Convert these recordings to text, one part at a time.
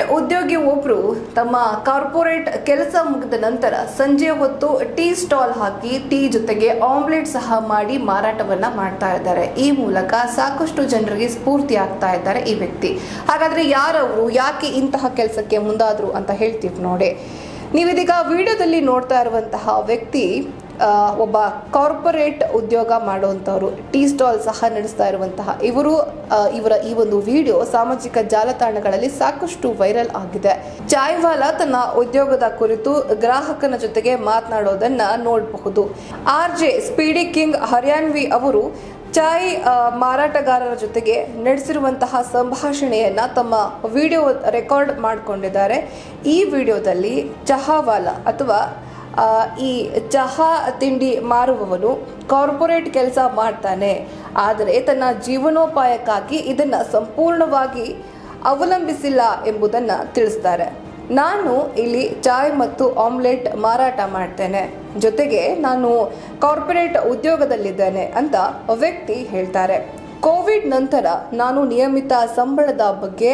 Corporate ಉದ್ಯೋಗಿ ಒಬ್ರು ತಮ್ಮ ಕಾರ್ಪೊರೇಟ್ ಕೆಲಸ ಮುಗಿದ ನಂತರ ಸಂಜೆ ಹೊತ್ತು ಟೀ ಸ್ಟಾಲ್ ಹಾಕಿ ಟೀ ಜೊತೆಗೆ ಆಮ್ಲೆಟ್ ಸಹ ಮಾಡಿ ಮಾರಾಟವನ್ನ ಮಾಡ್ತಾ ಇದ್ದಾರೆ. ಈ ಮೂಲಕ ಸಾಕಷ್ಟು ಜನರಿಗೆ ಸ್ಫೂರ್ತಿ ಆಗ್ತಾ ಇದ್ದಾರೆ ಈ ವ್ಯಕ್ತಿ. ಹಾಗಾದ್ರೆ ಯಾರವರು, ಯಾಕೆ ಇಂತಹ ಕೆಲಸಕ್ಕೆ ಮುಂದಾದ್ರು ಅಂತ ಹೇಳ್ತೀವಿ ನೋಡಿ. ನೀವಿದೀಗ ವಿಡಿಯೋದಲ್ಲಿ ನೋಡ್ತಾ ಇರುವಂತಹ ವ್ಯಕ್ತಿ ಒಬ್ಬ ಕಾರ್ಪೊರೇಟ್ ಉದ್ಯೋಗ ಮಾಡುವಂಥವ್ರು ಟೀ ಸ್ಟಾಲ್ ಸಹ ನಡೆಸ್ತಾ ಇರುವಂತಹ ಇವರು ಇವರ ಈ ಒಂದು ವಿಡಿಯೋ ಸಾಮಾಜಿಕ ಜಾಲತಾಣಗಳಲ್ಲಿ ಸಾಕಷ್ಟು ವೈರಲ್ ಆಗಿದೆ. ಚಾಯ್ವಾಲಾ ತನ್ನ ಉದ್ಯೋಗದ ಕುರಿತು ಗ್ರಾಹಕನ ಜೊತೆಗೆ ಮಾತನಾಡೋದನ್ನ ನೋಡಬಹುದು. R J Speedy King Haryanvi ಅವರು ಚಾಯ್ ಮಾರಾಟಗಾರರ ಜೊತೆಗೆ ನಡೆಸಿರುವಂತಹ ಸಂಭಾಷಣೆಯನ್ನ ತಮ್ಮ ವಿಡಿಯೋ ರೆಕಾರ್ಡ್ ಮಾಡಿಕೊಂಡಿದ್ದಾರೆ. ಈ ವಿಡಿಯೋದಲ್ಲಿ ಚಹಾವಾಲ ಅಥವಾ ಈ ಚಹಾ ತಿಂಡಿ ಮಾರುವವನು ಕಾರ್ಪೊರೇಟ್ ಕೆಲಸ ಮಾಡ್ತಾನೆ. ಆದರೆ ತನ್ನ ಜೀವನೋಪಾಯಕ್ಕಾಗಿ ಇದನ್ನು ಸಂಪೂರ್ಣವಾಗಿ ಅವಲಂಬಿಸಿಲ್ಲ ಎಂಬುದನ್ನು ತಿಳಿಸ್ತಾರೆ. ನಾನು ಇಲ್ಲಿ ಚಾಯ್ ಮತ್ತು ಆಮ್ಲೆಟ್ ಮಾರಾಟ ಮಾಡ್ತೇನೆ. ಜೊತೆಗೆ ನಾನು ಕಾರ್ಪೊರೇಟ್ ಉದ್ಯೋಗದಲ್ಲಿದ್ದೇನೆ ಅಂತ ವ್ಯಕ್ತಿ ಹೇಳ್ತಾರೆ. ಕೋವಿಡ್ ನಂತರ ನಾನು ನಿಯಮಿತ ಸಂಬಳದ ಬಗ್ಗೆ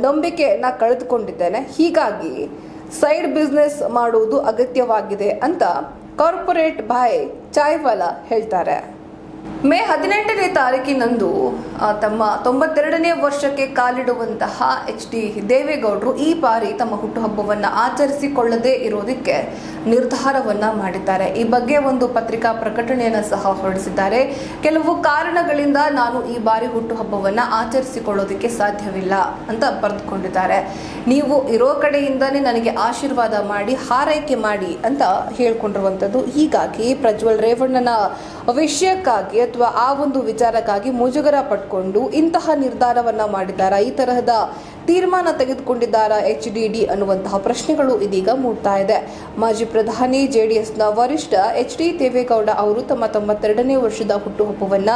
ನಂಬಿಕೆಯನ್ನು ಕಳೆದುಕೊಂಡಿದ್ದೇನೆ. ಹೀಗಾಗಿ ಸೈಡ್ ಬಿಸ್ನೆಸ್ ಮಾಡುವುದು ಅಗತ್ಯವಾಗಿದೆ ಅಂತ ಕಾರ್ಪೊರೇಟ್ ಬಾಯ್ ಚಾಯ್ವಾಲಾ ಹೇಳ್ತಾರೆ. ಮೇ ಹದಿನೆಂಟನೇ ತಾರೀಕಿನಂದು ತಮ್ಮ ತೊಂಬತ್ತೆರಡನೇ ವರ್ಷಕ್ಕೆ ಕಾಲಿಡುವಂತಹ ಎಚ್ ಡಿ ದೇವೇಗೌಡರು ಈ ಬಾರಿ ತಮ್ಮ ಹುಟ್ಟುಹಬ್ಬವನ್ನು ಆಚರಿಸಿಕೊಳ್ಳದೇ ಇರೋದಕ್ಕೆ ನಿರ್ಧಾರವನ್ನ ಮಾಡಿದ್ದಾರೆ. ಈ ಬಗ್ಗೆ ಒಂದು ಪತ್ರಿಕಾ ಪ್ರಕಟಣೆಯನ್ನು ಸಹ ಹೊರಡಿಸಿದ್ದಾರೆ. ಕೆಲವು ಕಾರಣಗಳಿಂದ ನಾನು ಈ ಬಾರಿ ಹುಟ್ಟುಹಬ್ಬವನ್ನು ಆಚರಿಸಿಕೊಳ್ಳೋದಕ್ಕೆ ಸಾಧ್ಯವಿಲ್ಲ ಅಂತ ಬರೆದುಕೊಂಡಿದ್ದಾರೆ. ನೀವು ಇರೋ ಕಡೆಯಿಂದನೇ ನನಗೆ ಆಶೀರ್ವಾದ ಮಾಡಿ, ಹಾರೈಕೆ ಮಾಡಿ ಅಂತ ಹೇಳ್ಕೊಂಡಿರುವಂಥದ್ದು. ಹೀಗಾಗಿ ಪ್ರಜ್ವಲ್ ರೇವಣ್ಣನ ವಿಷಯಕ್ಕಾಗಿ ಅಥವಾ ಆ ಒಂದು ವಿಚಾರಕ್ಕಾಗಿ ಮುಜುಗರ ಪಟ್ಕೊಂಡು ಇಂತಹ ನಿರ್ಧಾರವನ್ನ ಮಾಡಿದ್ದಾರಾ? ಈ ತರಹದ ತೀರ್ಮಾನ ತೆಗೆದುಕೊಂಡಿದ್ದಾರಾ ಎಚ್ ಡಿ ಡಿ ಅನ್ನುವಂತಹ ಪ್ರಶ್ನೆಗಳು ಇದೀಗ ಮೂಡ್ತಾ ಇದೆ. ಮಾಜಿ ಪ್ರಧಾನಿ ಜೆಡಿಎಸ್ನ ವರಿಷ್ಠ ಎಚ್ ಡಿ ದೇವೇಗೌಡ ಅವರು ತಮ್ಮ ತೊಂಬತ್ತೆರಡನೇ ವರ್ಷದ ಹುಟ್ಟುಹಬ್ಬವನ್ನ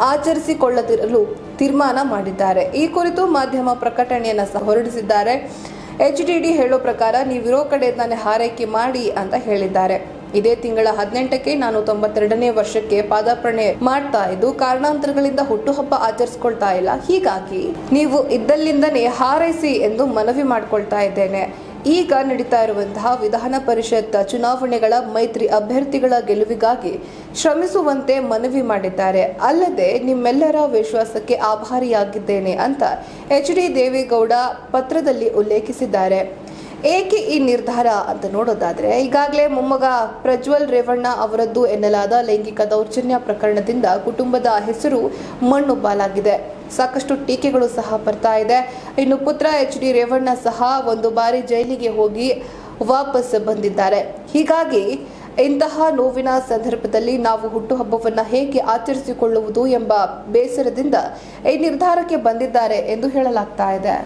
ಆಚರಿಸಿಕೊಳ್ಳದಿರಲು ತೀರ್ಮಾನ ಮಾಡಿದ್ದಾರೆ. ಈ ಕುರಿತು ಮಾಧ್ಯಮ ಪ್ರಕಟಣೆಯನ್ನ ಸಹ ಹೊರಡಿಸಿದ್ದಾರೆ. ಎಚ್ ಡಿ ಡಿ ಹೇಳೋ ಪ್ರಕಾರ ನೀವಿರೋ ಕಡೆ ನಾನೇ ಹಾರೈಕೆ ಮಾಡಿ ಅಂತ ಹೇಳಿದ್ದಾರೆ. ಇದೇ ತಿಂಗಳ ಹದಿನೆಂಟಕ್ಕೆ ನಾನು ತೊಂಬತ್ತೆರಡನೇ ವರ್ಷಕ್ಕೆ ಪಾದಾರ್ಪಣೆ ಮಾಡ್ತಾ ಇದ್ದು ಕಾರಣಾಂತರಗಳಿಂದ ಹುಟ್ಟುಹಬ್ಬ ಆಚರಿಸ್ಕೊಳ್ತಾ ಇಲ್ಲ. ಹೀಗಾಗಿ ನೀವು ಇದ್ದಲ್ಲಿಂದನೇ ಹಾರೈಸಿ ಎಂದು ಮನವಿ ಮಾಡಿಕೊಳ್ತಾ ಇದ್ದೇನೆ. ಈಗ ನಡೀತಾ ಇರುವಂತಹ ವಿಧಾನ ಪರಿಷತ್ ಚುನಾವಣೆಗಳ ಮೈತ್ರಿ ಅಭ್ಯರ್ಥಿಗಳ ಗೆಲುವಿಗಾಗಿ ಶ್ರಮಿಸುವಂತೆ ಮನವಿ ಮಾಡಿದ್ದಾರೆ. ಅಲ್ಲದೆ ನಿಮ್ಮೆಲ್ಲರ ವಿಶ್ವಾಸಕ್ಕೆ ಆಭಾರಿಯಾಗಿದ್ದೇನೆ ಅಂತ ಎಚ್ ಡಿ ದೇವೇಗೌಡ ಪತ್ರದಲ್ಲಿ ಉಲ್ಲೇಖಿಸಿದ್ದಾರೆ. ಏಕೆ ಈ ನಿರ್ಧಾರ ಅಂತ ನೋಡೋದಾದ್ರೆ, ಈಗಾಗಲೇ ಮೊಮ್ಮಗ ಪ್ರಜ್ವಲ್ ರೇವಣ್ಣ ಅವರದ್ದು ಎನ್ನಲಾದ ಲೈಂಗಿಕ ದೌರ್ಜನ್ಯ ಪ್ರಕರಣದಿಂದ ಕುಟುಂಬದ ಹೆಸರು ಮಣ್ಣು ಪಾಲಾಗಿದೆ ಸಾಕಷ್ಟು ಟೀಕೆಗಳು ಸಹ ಬರ್ತಾ ಇದೆ. ಇನ್ನು ಪುತ್ರ ಎಚ್ ಡಿ ರೇವಣ್ಣ ಸಹ ಒಂದು ಬಾರಿ ಜೈಲಿಗೆ ಹೋಗಿ ವಾಪಸ್ ಬಂದಿದ್ದಾರೆ. ಹೀಗಾಗಿ ಇಂತಹ ನೋವಿನ ಸಂದರ್ಭದಲ್ಲಿ ನಾವು ಹುಟ್ಟುಹಬ್ಬವನ್ನು ಹೇಗೆ ಆಚರಿಸಿಕೊಳ್ಳುವುದು ಎಂಬ ಬೇಸರದಿಂದ ಈ ನಿರ್ಧಾರಕ್ಕೆ ಬಂದಿದ್ದಾರೆ ಎಂದು ಹೇಳಲಾಗ್ತಾ ಇದೆ.